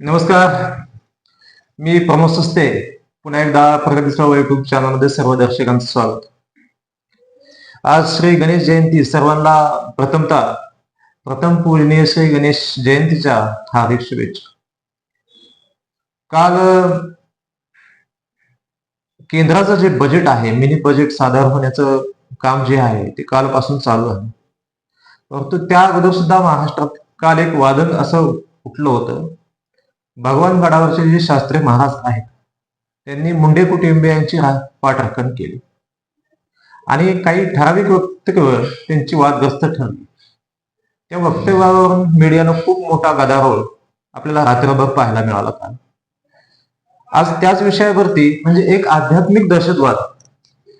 नमस्कार. मी प्रमोद सुस्ते पुन्हा एकदा प्रगतीस्राव युट्यूब चॅनलमध्ये सर्व दर्शकांचं स्वागत. आज श्री गणेश जयंती सर्वांना प्रथमतः प्रथम पूजनीय श्री गणेश जयंतीच्या हार्दिक शुभेच्छा. काल केंद्राचं जे बजेट आहे मिनी बजेट सादर होण्याचं काम जे आहे ते कालपासून चालू आहे. परंतु त्या अगोदर सुद्धा महाराष्ट्रात काल एक वादन असं उठलं होतं. भगवान गडावरचे जे शास्त्री महाराज आहेत त्यांनी मुंडे कुटुंबियांची पाठरखण पाठराखण केली. आणि काही ठराविक वक्तव्यावर त्यांची वादग्रस्त ठरली. त्या वक्तव्यावरून मीडियानं खूप मोठा गदारोळ आपल्याला रात्रभर पाहायला मिळाला काल आज त्याच विषयावरती म्हणजे एक आध्यात्मिक दहशतवाद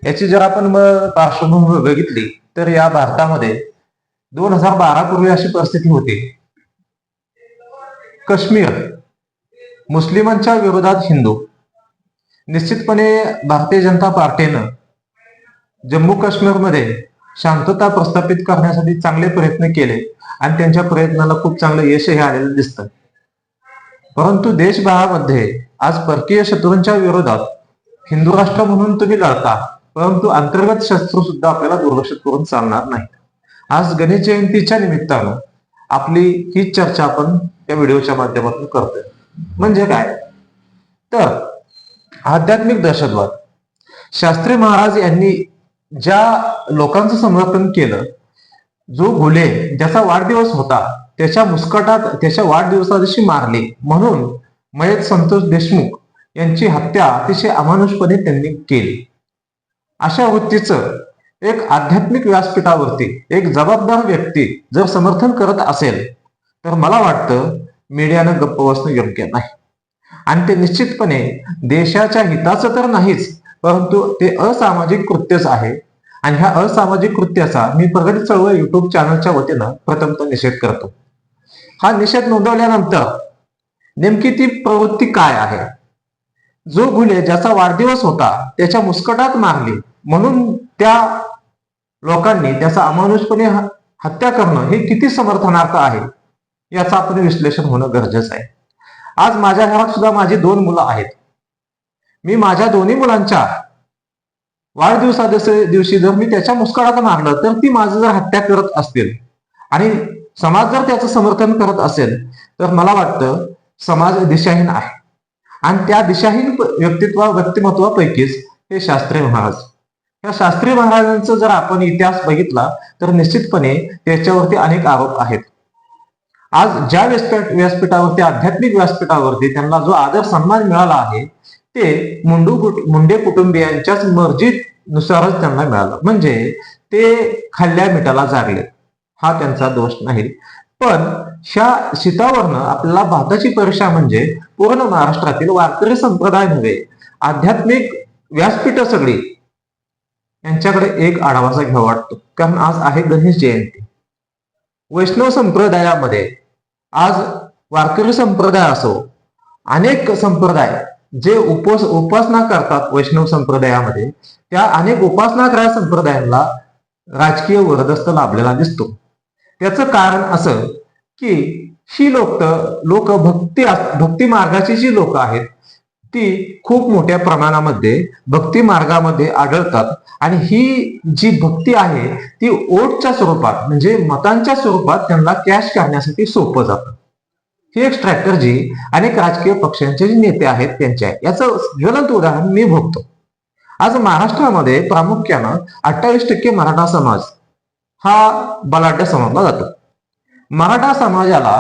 याची जर आपण पार्श्वभूमी बघितली तर या भारतामध्ये दोन हजार बारा पूर्वी अशी परिस्थिती होती. काश्मीर मुस्लिमांच्या विरोधात हिंदू. निश्चितपणे भारतीय जनता पार्टीनं जम्मू काश्मीरमध्ये शांतता प्रस्थापित करण्यासाठी चांगले प्रयत्न केले आणि त्यांच्या प्रयत्नाला खूप चांगलं यशही आलेलं दिसतं. परंतु देशभरामध्ये आज परकीय शत्रूंच्या विरोधात हिंदू राष्ट्र म्हणून तुम्ही लढता परंतु अंतर्गत शस्त्र सुद्धा आपल्याला दुर्लक्षित करून चालणार नाही आज गणेश जयंतीच्या निमित्तानं आपली ही चर्चा आपण या व्हिडिओच्या माध्यमातून करतोय. म्हणजे काय? तर आध्यात्मिक दहशतवाद. शास्त्री महाराज यांनी ज्या लोकांचं समर्थन केलं जो घुले ज्याचा वाढदिवस होता त्याच्या मुस्कटात त्याच्या वाढदिवसा दिवशी मारले. म्हणून मयत संतोष देशमुख यांची हत्या अतिशय अमानुषपणे त्यांनी केली. अशा वृत्तीचं एक आध्यात्मिक व्यासपीठावरती एक जबाबदार व्यक्ती जर समर्थन करत असेल तर मला वाटतं मीडियानं गप्प बसणं योग्य नाही. आणि ते निश्चितपणे देशाच्या हिताचं तर नाहीच परंतु ते असामाजिक कृत्यच आहे. आणि ह्या असामाजिक कृत्याचा मी प्रगती चळवळ युट्यूब चॅनलच्या वतीनं प्रथमतः निषेध करतो. हा निषेध नोंदवल्यानंतर नेमकी ती प्रवृत्ती काय आहे? जो गुले ज्याचा वाढदिवस होता त्याच्या मुस्कटात मारली म्हणून त्या लोकांनी त्याचा अमानुषपणे ह- हत्या करणं हे किती समर्थनार्थ आहे? याचं आपण विश्लेषण होणं गरजेचं आहे. आज माझ्या घरात सुद्धा माझी दोन मुलं आहेत. मी माझ्या दोन्ही मुलांच्या वाढदिवसा दिवशी दिवशी जर मी त्याच्या मुस्कळात मारलं तर ती माझं जर हत्या करत असतील आणि समाज जर त्याचं समर्थन करत असेल तर मला वाटतं समाज दिशाहीन आहे. आणि त्या दिशाहीन व्यक्तित्व व्यक्तिमत्वापैकीच हे शास्त्री महाराज. या शास्त्री महाराजांचा जर आपण इतिहास बघितला तर निश्चितपणे त्याच्यावरती अनेक आरोप आहेत. आज ज्या व्यासपीठ व्यासपीठावरती आध्यात्मिक व्यासपीठावरती त्यांना जो आदर सन्मान मिळाला आहे ते मुंडू मुंडे कुटुंबियांच्याच मर्जीनुसारच त्यांना मिळालं. म्हणजे ते खाल्ल्या मिठाला जागले. हा त्यांचा दोष नाही. पण ह्या शीतावरनं आपल्याला भाताची परीक्षा म्हणजे पूर्ण महाराष्ट्रातील वारकरी संप्रदाय नव्हे आध्यात्मिक व्यासपीठ सगळी यांच्याकडे एक आढावाचा घ्यावा वाटतो. कारण आज आहे गणेश जयंती. वैष्णव संप्रदायामध्ये आज वारकरी संप्रदाय असो अनेक संप्रदाय जे उपास उपासना करतात वैष्णव संप्रदायामध्ये त्या अनेक उपासना करा संप्रदायांना राजकीय वरदस्त लाभलेला दिसतो. त्याचं कारण असं की ही लोक लोक भक्ती भक्ती मार्गाची जी लोक आहेत ती खूप मोठ्या प्रमाणामध्ये भक्ती मार्गामध्ये आढळतात. आणि ही जी भक्ती आहे ती ओटच्या स्वरूपात म्हणजे मतांच्या स्वरूपात त्यांना कॅश करण्यासाठी सोपं जातं. ही एक स्ट्रॅटर्जी अनेक राजकीय पक्षांचे जे नेते आहेत त्यांचे याचं ज्वलंत उदाहरण मी भोगतो आज महाराष्ट्रामध्ये प्रामुख्यानं अठ्ठावीस टक्के मराठा समाज हा बलाढ्य समजला जातो. मराठा समाजाला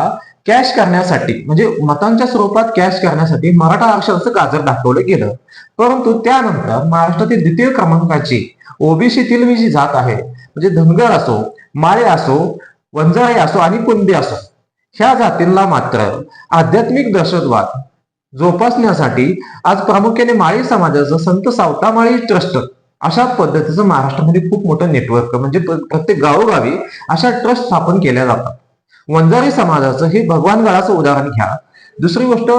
कॅश करण्यासाठी म्हणजे मतांच्या स्वरूपात कॅश करण्यासाठी मराठा आरक्षणाचं गाजर दाखवलं गेलं. परंतु त्यानंतर महाराष्ट्रातील द्वितीय क्रमांकाची ओबीसीतील मी जी जात आहे. म्हणजे धनगर असो माळे असो वंजाळे असो आणि कुंदी असो ह्या जातींना मात्र आध्यात्मिक दहशतवाद जोपासण्यासाठी आज प्रामुख्याने माळी समाजाचं संत सावतामाळी ट्रस्ट अशा पद्धतीचं महाराष्ट्रामध्ये खूप मोठं नेटवर्क म्हणजे प्रत्येक गावोगावी अशा ट्रस्ट स्थापन केल्या जातात. वंजारी समाजाचं हे भगवान गडाचं उदाहरण घ्या. दुसरी गोष्ट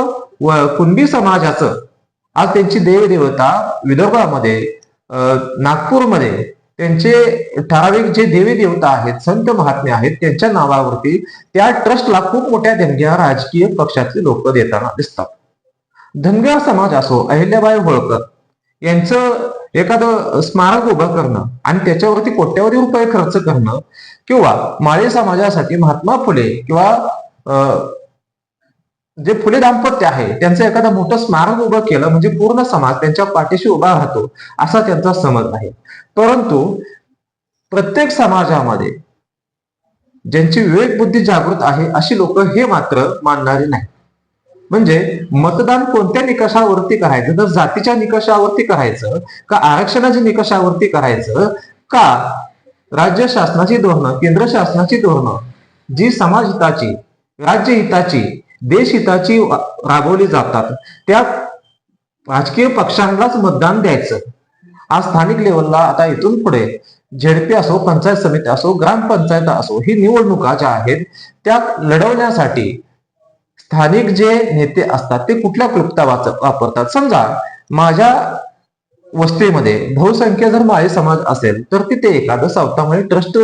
कुणबी समाजाचं आज त्यांची देवदेवता विदर्भामध्ये नागपूरमध्ये त्यांचे ठराविक जे देवी देवता आहेत संत महात्मे आहेत त्यांच्या नावावरती त्या ट्रस्टला खूप मोठ्या देणग्या राजकीय पक्षातले लोक देताना दिसतात. धनगर समाज असो अहिल्याबाई होळकर यांचं एखादं स्मारक उभं करणं आणि त्याच्यावरती कोट्यावधी रुपये खर्च करणं किंवा माळी समाजासाठी महात्मा फुले किंवा अं, जे फुले दाम्पत्य आहे त्यांचं एखादं मोठं स्मारक उभं केलं म्हणजे पूर्ण समाज त्यांच्या पाठीशी उभा राहतो असा त्यांचा समज आहे. परंतु प्रत्येक समाजामध्ये ज्यांची विवेक बुद्धी जागृत आहे अशी लोक हे मात्र मानणारे नाही म्हणजे मतदान कोणत्या निकषावरती करायचं? तर जातीच्या निकषावरती करायचं का आरक्षणाच्या निकषावरती करायचं? का राज्य शासनाची धोरणं केंद्र शासनाची धोरणं जी समाज हिताची राज्य हिताची देशहिताची राबवली जातात त्या राजकीय पक्षांनाच मतदान द्यायचं. आज स्थानिक लेवलला आता इथून पुढे झेडपी असो पंचायत समिती असो ग्रामपंचायत असो ही निवडणुका ज्या आहेत त्या लढवण्यासाठी स्थानिक जे नेते असतात ते कुठल्या क्लुप्ता वाच- वापरतात? समजा माझ्या वस्तीमध्ये बहुसंख्य जर माळी समाज असेल तर तिथे एखादं सावतामाळी ट्रस्ट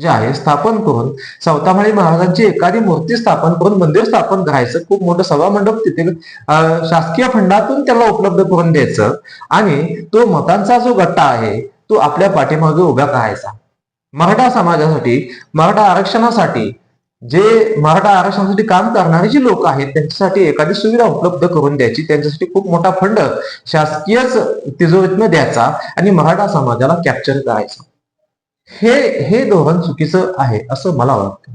जे आहे स्थापन करून सावतामाळी महाराजांची एखादी मूर्ती स्थापन करून मंदिर स्थापन करायचं खूप मोठं सभा मंडप तिथे शासकीय फंडातून त्याला उपलब्ध करून द्यायचं आणि तो मतांचा जो गट्टा आहे तो आपल्या पाठीमागे उभा करायचा. मराठा समाजासाठी मराठा आरक्षणासाठी जे मराठा आरक्षणासाठी काम करणारे जे लोक आहेत त्यांच्यासाठी एखादी सुविधा उपलब्ध करून द्यायची त्यांच्यासाठी खूप मोठा फंड शासकीयच तिजोरीतनं द्यायचा आणि मराठा समाजाला कॅप्चर करायचा. हे हे धोरण चुकीचं आहे असं मला वाटतं.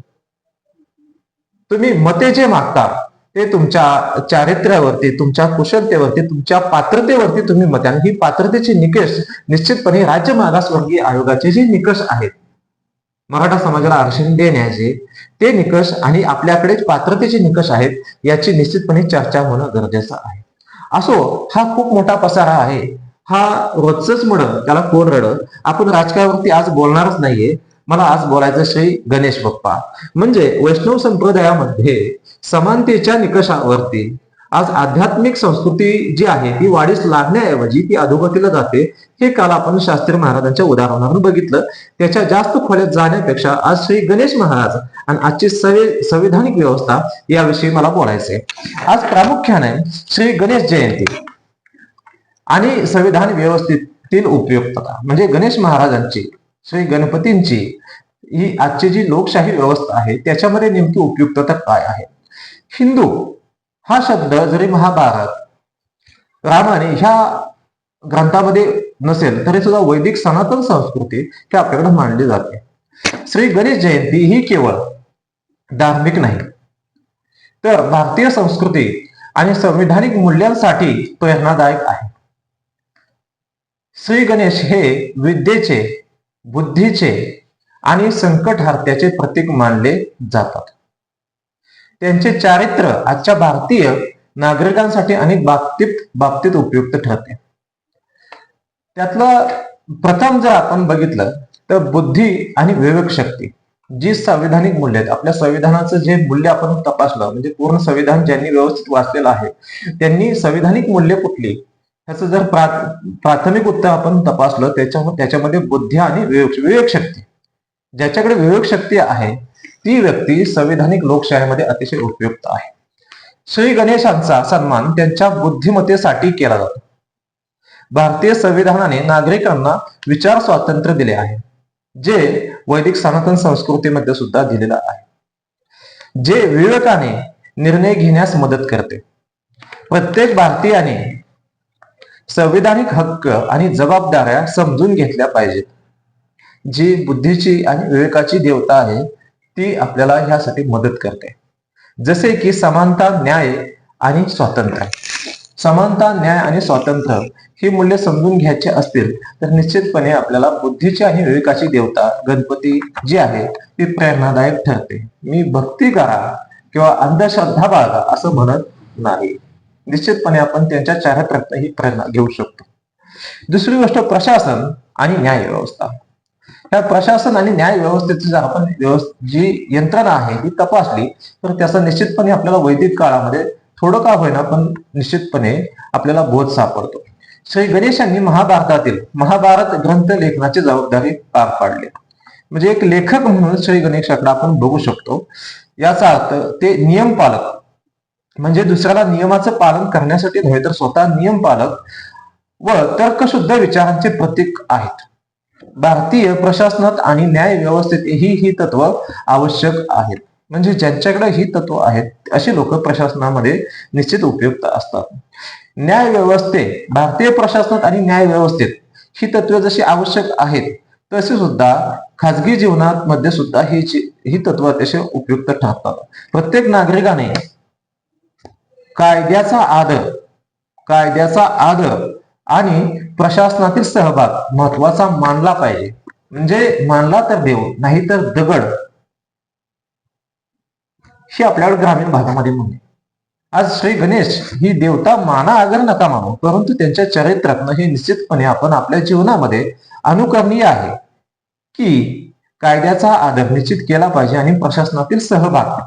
तुम्ही मते जे मागता ते तुमच्या चारित्र्यावरती तुमच्या कुशलतेवरती तुमच्या पात्रतेवरती तुम्ही मते आणि ही पात्रतेचे निकष निश्चितपणे राज्य मागासवर्गीय आयोगाचे जे निकष आहेत मराठा समाजाला आरक्षण देण्याचे ते निकष आणि आपल्याकडे पात्रतेचे निकष आहेत याची निश्चितपणे चर्चा होणं गरजेचं आहे. असो हा खूप मोठा पसारा आहे. हा रोजच म्हणत त्याला कोण रड? आपण राजकारणावरती आज बोलणारच नाहीये. मला आज बोलायचं श्री गणेश बाप्पा. म्हणजे वैष्णव संप्रदायामध्ये समानतेच्या निकषावरती आज आध्यात्मिक संस्कृती जी आहे ती वाढीस लागण्याऐवजी ती अधोगतीला जाते. हे काल आपण शास्त्री महाराजांच्या उदाहरणावरून बघितलं. त्याच्या जास्त खोल्यात जाण्यापेक्षा आज श्री गणेश महाराज आणि आजची सवे संविधानिक व्यवस्था याविषयी मला बोलायचंय. आज प्रामुख्याने श्री गणेश जयंती आणि संविधान व्यवस्थेतील उपयुक्तता म्हणजे गणेश महाराजांची श्री गणपतींची ही आजची जी लोकशाही व्यवस्था आहे त्याच्यामध्ये नेमकी उपयुक्तता काय आहे? हिंदू हा शब्द जरी महाभारत रामाने ह्या ग्रंथामध्ये नसेल तरी सुद्धा वैदिक सनातन संस्कृती ही आपल्याकडे मांडली जाते. श्री गणेश जयंती ही केवळ धार्मिक नाही तर भारतीय संस्कृती आणि संविधानिक मूल्यांसाठी प्रेरणादायक आहे. श्री गणेश हे विद्येचे बुद्धीचे आणि संकटहार्त्याचे प्रतीक मानले जातात. त्यांचे चारित्र्य आजच्या भारतीय नागरिकांसाठी अनेक बाबतीत बाबतीत उपयुक्त ठरते. त्यातलं प्रथम जर आपण बघितलं तर बुद्धी आणि विवेक शक्ती जी संविधानिक मूल्य आहेत. आपल्या संविधानाचं जे मूल्य आपण तपासलं म्हणजे पूर्ण संविधान ज्यांनी व्यवस्थित वाचलेलं आहे त्यांनी संविधानिक मूल्य कुठली? त्याचं जर प्रा- प्राथमिक उत्तर आपण तपासलं त्याच्या त्याच्यामध्ये बुद्धी आणि विवेक विवेक शक्ती. ज्याच्याकडे विवेक शक्ती आहे ती व्यक्ती संविधानिक लोकशाहीमध्ये अतिशय उपयुक्त आहे. श्री गणेशांचा सन्मान त्यांच्या बुद्धिमत्तेसाठी केला जातो. भारतीय संविधानाने नागरिकांना विचार स्वातंत्र्य दिले आहे जे वैदिक सनातन संस्कृतीमध्ये सुद्धा दिलेलं आहे. जे विवेकाने निर्णय घेण्यास मदत करते. प्रत्येक भारतीयाने संविधानिक हक्क आणि जबाबदाऱ्या समजून घेतल्या पाहिजेत. जी बुद्धीची आणि विवेकाची देवता आहे ती आपल्याला ह्यासाठी मदत करते. जसे की समानता न्याय आणि स्वातंत्र्य. समानता न्याय आणि स्वातंत्र्य ही मूल्य समजून घ्यायचे असतील तर निश्चितपणे आपल्याला बुद्धीची आणि विवेकाची देवता गणपती जी आहे ती प्रेरणादायक ठरते. मी भक्ती करा किंवा अंधश्रद्धा बाळगा असं म्हणत नाही. निश्चितपणे आपण त्यांच्या चारित्र्यातनं ही प्रेरणा घेऊ शकतो. दुसरी गोष्ट प्रशासन आणि न्याय व्यवस्था या प्रशासन आणि न्याय व्यवस्थेची जर आपण जी यंत्रणा आहे ती तपासली तर त्याचा निश्चितपणे आपल्याला वैदिक काळामध्ये थोडं का होईना पण निश्चितपणे आपल्याला बोध सापडतो. श्री गणेशांनी महाभारतातील महाभारत ग्रंथ लेखनाची जबाबदारी पार पाडली. म्हणजे एक लेखक म्हणून श्री गणेशाकडे आपण बघू शकतो. याचा अर्थ ते नियम पालक म्हणजे दुसऱ्याला नियमाचं पालन करण्यासाठी नव्हे तर स्वतः नियम पालक व तर्कशुद्ध विचारांचे प्रतीक आहेत. भारतीय प्रशासनात आणि न्याय व्यवस्थेत ही ही तत्व आवश्यक आहेत. म्हणजे ज्यांच्याकडे ही तत्व आहेत अशी लोक प्रशासनामध्ये निश्चित उपयुक्त असतात. न्याय व्यवस्थे भारतीय प्रशासनात आणि न्याय व्यवस्थेत ही तत्वे जशी आवश्यक आहेत तशी सुद्धा खाजगी जीवनात मध्ये सुद्धा ही ही तत्व अतिशय उपयुक्त ठरतात. प्रत्येक नागरिकाने कायद्याचा आदर कायद्याचा आदर आणि प्रशासनातील सहभाग महत्त्वाचा मानला पाहिजे. म्हणजे मानला तर देव नाही तर दगड. ही आपल्याकडे ग्रामीण भागामध्ये म्हणणे आज श्री गणेश ही देवता माना अगर नका मानू परंतु त्यांच्या चरित्रातनं हे निश्चितपणे आपण आपल्या जीवनामध्ये अनुकरणीय आहे. की कायद्याचा आदर निश्चित केला पाहिजे आणि प्रशासनातील सहभाग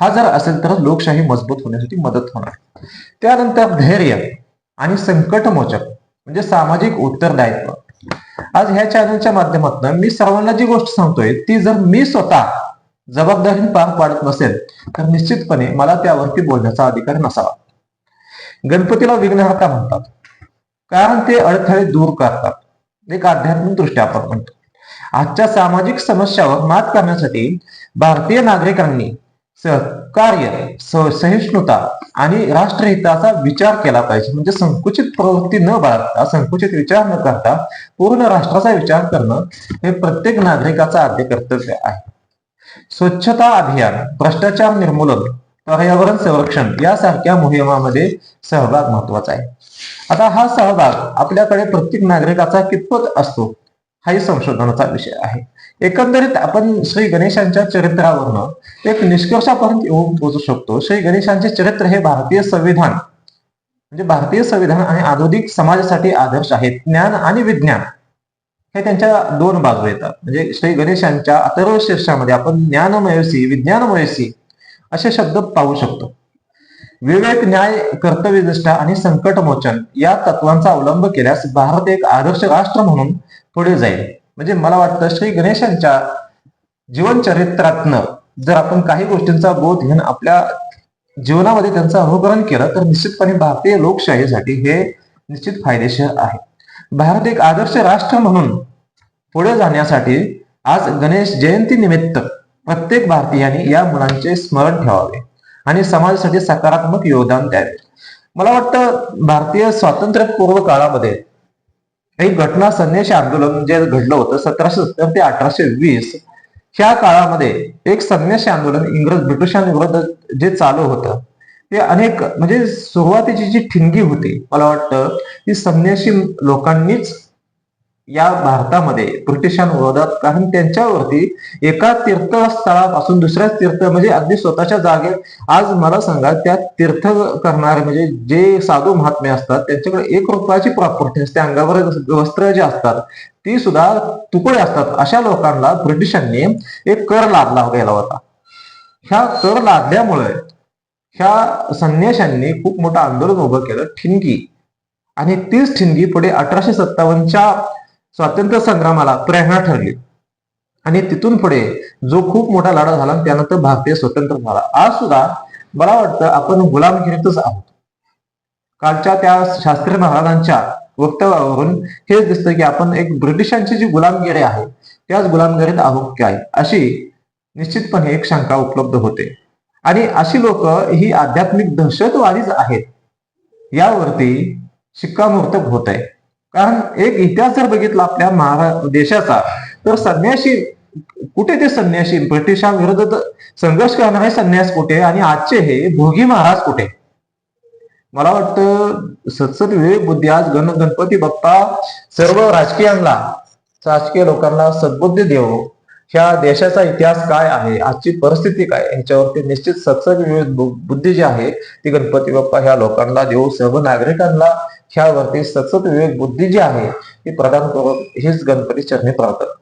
हा जर असेल तर लोकशाही मजबूत होण्यासाठी मदत होणार. त्यानंतर धैर्य. आणि संकटमोचक म्हणजे सामाजिक उत्तरदायित्व. आज ह्या चॅनलच्या माध्यमातून मी सर्वांना जी गोष्ट सांगतोय ती जर मी स्वतः जबाबदारीने पार पाडत नसेल तर निश्चितपणे मला त्यावरती बोलण्याचा अधिकार नसावा. गणपतीला विघ्नहर्ता म्हणतात. कारण ते अडथळे दूर करतात. एक आध्यात्मिक दृष्ट्या आपण म्हणतो. आजच्या सामाजिक समस्यावर मात करण्यासाठी भारतीय नागरिकांनी सहकार्य स- सहिष्णुता आणि राष्ट्रहिताचा विचार केला पाहिजे. म्हणजे संकुचित प्रवृत्ती न बाळगता संकुचित विचार न करता पूर्ण राष्ट्राचा विचार करणं हे प्रत्येक नागरिकाचं आद्य कर्तव्य आहे. स्वच्छता अभियान भ्रष्टाचार निर्मूलन पर्यावरण संरक्षण यासारख्या मोहिमामध्ये सहभाग महत्त्वाचा आहे. आता हा सहभाग आपल्याकडे प्रत्येक नागरिकाचा कितपत असतो हाही संशोधनाचा विषय आहे. एकंदरीत आपण श्री गणेशांच्या चरित्रावरनं एक निष्कर्षापर्यंत येऊन पोहोचू शकतो. श्री गणेशांचे चरित्र हे भारतीय संविधान म्हणजे भारतीय संविधान आणि आधुनिक समाजासाठी आदर्श आहेत. ज्ञान आणि विज्ञान हे त्यांच्या दोन बाजू येतात. म्हणजे श्री गणेशांच्या अथर्व शीर्षामध्ये आपण ज्ञानमयसी विज्ञानमयसी असे शब्द पाहू शकतो. विवेक न्याय कर्तव्यनिष्ठा आणि संकटमोचन या तत्वांचा अवलंब केल्यास भारत एक आदर्श राष्ट्र म्हणून पुढे जाईल. म्हणजे मला वाटतं श्री गणेशांच्या जीवनचरित्रातनं जर आपण काही गोष्टींचा बोध घेऊन आपल्या जीवनामध्ये त्यांचं अनुकरण केलं तर निश्चितपणे भारतीय लोकशाहीसाठी हे निश्चित फायदेशीर आहे. भारत एक आदर्श राष्ट्र म्हणून पुढे जाण्यासाठी आज गणेश जयंती निमित्त प्रत्येक भारतीयाने या मुलांचे स्मरण ठेवावे आणि समाजासाठी सकारात्मक योगदान द्यावे. मला वाटतं भारतीय स्वातंत्र्यपूर्व काळामध्ये ही घटना संन्यासी आंदोलन जे घडलं होतं सतराशे सत्तर ते अठराशे वीस ह्या काळामध्ये एक संन्यासी आंदोलन इंग्रज ब्रिटिशांविरोधात जे चालू होतं ते अनेक म्हणजे सुरुवातीची जी ठिणगी होती मला वाटतं ती संन्यासी लोकांनीच या भारतामध्ये ब्रिटिशांविरोधात कारण त्यांच्यावरती एका तीर्थस्थळापासून दुसऱ्या तीर्थ म्हणजे अगदी स्वतःच्या जागेत आज मला सांगा त्या तीर्थ करणारे म्हणजे जे साधू महात्मे असतात त्यांच्याकडे एक रुपयाची प्रॉपर्टी असते अंगावर वस्त्र जे असतात ती सुद्धा तुकडे असतात. अशा लोकांना ब्रिटिशांनी एक कर लादला गेला होता. ह्या कर लादल्यामुळे ह्या संन्याशांनी खूप मोठं आंदोलन उभं केलं ठिणगी. आणि तीच ठिणगी पुढे अठराशे सत्तावन्नच्या स्वातंत्र्य संग्रामाला प्रेरणा ठरली. आणि तिथून पुढे जो खूप मोठा लढा झाला आणि त्यानंतर भारतीय स्वतंत्र झाला. आज सुद्धा मला वाटतं आपण गुलामगिरीतच आहोत. कालच्या त्या शास्त्री महाराजांच्या वक्तव्यावरून हेच दिसतं की आपण एक ब्रिटिशांची जी गुलामगिरी आहे त्याच गुलामगिरीत आहोत काय? अशी निश्चितपणे एक शंका उपलब्ध होते. आणि अशी लोक ही आध्यात्मिक दहशतवादीच आहेत. यावरती शिक्कामोर्तब होत आहे कारण एक इतिहास जर बघितला आपल्या महारा देशाचा तर संन्याशी कुठे ते संन्याशी? ब्रिटिशांविरोधात संघर्ष करणारे संन्यास कुठे? आणि आजचे हे भोगी महाराज कुठे? मला वाटतं सत्सद विवेक बुद्धी आज गण गणपती बाप्पा सर्व राजकीयांना राजकीय लोकांना सद्बुद्धी देव. ह्या देशाचा इतिहास काय आहे? आजची परिस्थिती काय? ह्याच्यावरती निश्चित सत्सद विवेक बुद्धी जी आहे ती गणपती बाप्पा ह्या लोकांना देऊ सर्व नागरिकांना ह्यावरती सतत विवेक बुद्धी जी आहे ती प्रदान करून हीच गणपती चरणी प्रार्थना.